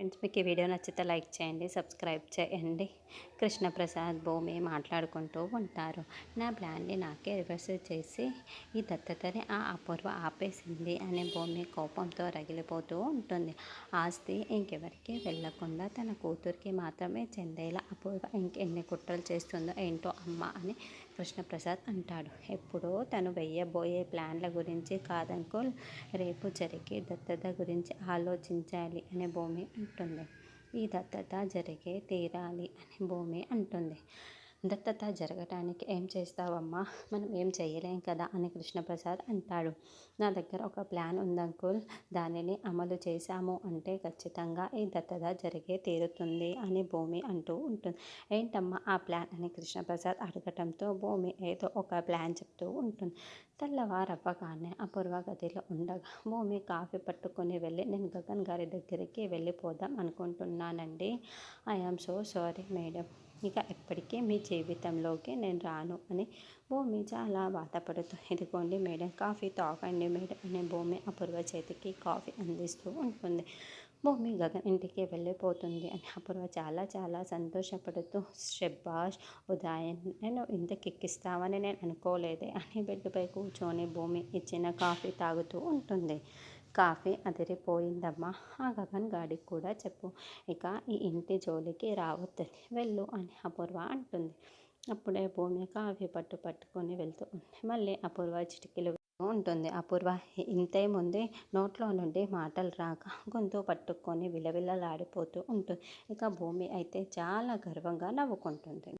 Friends మీకు ఈ video నచ్చితే లైక్ చేయండి సబ్స్క్రైబ్ చేయండి. కృష్ణప్రసాద్ భూమి మాట్లాడుకుంటూ ఉంటారు. నా ప్లాన్ని నాకే రివర్స్ చేసి ఈ దత్తతని ఆ అపూర్వ ఆపేసింది అనే భూమి కోపంతో రగిలిపోతూ ఉంటుంది. ఆస్తి ఇంకెవరికి వెళ్ళకుండా తన కూతురికి మాత్రమే చెందేలా అపూర్వ ఇంకెన్ని కుట్రలు చేస్తుందో ఏంటో అమ్మ అని కృష్ణప్రసాద్ అంటాడు. ఎప్పుడో తను వెయ్యబోయే ప్లాన్ల గురించి కాదనుకో రేపు జరిగే దత్తత గురించి ఆలోచించాలి అనే భూమి అంటుంది ఈ దత్తత జరిగే తీరాలి అని భూమి అంటుంది దత్తత జరగటానికి ఏం చేస్తావమ్మా? మనం ఏం చేయలేం కదా? అని కృష్ణప్రసాద్ అంటాడు. నా దగ్గర ఒక ప్లాన్ ఉందంకుల్ దానిని అమలు చేశాము అంటే ఖచ్చితంగా ఈ దత్తత జరిగే తీరుతుంది అని భూమి అంటూ ఉంటుంది. ఏంటమ్మా ఆ ప్లాన్ అని కృష్ణప్రసాద్ అడగటంతో భూమి ఏదో ఒక ప్లాన్ చెప్తూ ఉంటుంది. తెల్లవారవ్వగానే అపూర్వ గదిలో ఉండగా భూమి కాఫీ పట్టుకొని వెళ్ళి నేను గగన్ గారి దగ్గరికి వెళ్ళిపోదాం అనుకుంటున్నానండి. ఐఆమ్ సో సారీ మేడం ఇక ఎప్పటికీ మీ జీవితంలోకి నేను రాను అని భూమి చాలా బాధపడుతూ ఇదిగోండి మేడం కాఫీ తాగండి మేడం అనే భూమి అపూర్వ చేతికి కాఫీ అందిస్తూ ఉంటుంది. భూమి గగన్ ఇంటికి వెళ్ళిపోతుంది అని అపూర్వ చాలా చాలా సంతోషపడుతూ శబ్బాష్ ఉదయం నేను ఇంత కిక్కిస్తావని నేను అనుకోలేదే అని బెడ్పై కూర్చొని భూమి ఇచ్చిన కాఫీ తాగుతూ ఉంటుంది. కాఫీ అదిరిపోయిందమ్మా. ఆ గగన్ గాడికి కూడా చెప్పు. ఇక ఈ ఇంటి జోలికి రావద్దని వెళ్ళు అని అపూర్వ అంటుంది. అప్పుడే భూమి కాఫీ పట్టు పట్టుకొని వెళ్తూ ఉంది. మళ్ళీ అపూర్వ చిటికీలు ఉంటుంది. అపూర్వ ఇంతే ముందే నోట్లో నుండి మాటలు రాక గొంతు పట్టుకొని విలవిలలాడిపోతూ ఉంటుంది. ఇక భూమి అయితే చాలా గర్వంగా నవ్వుకుంటుంది.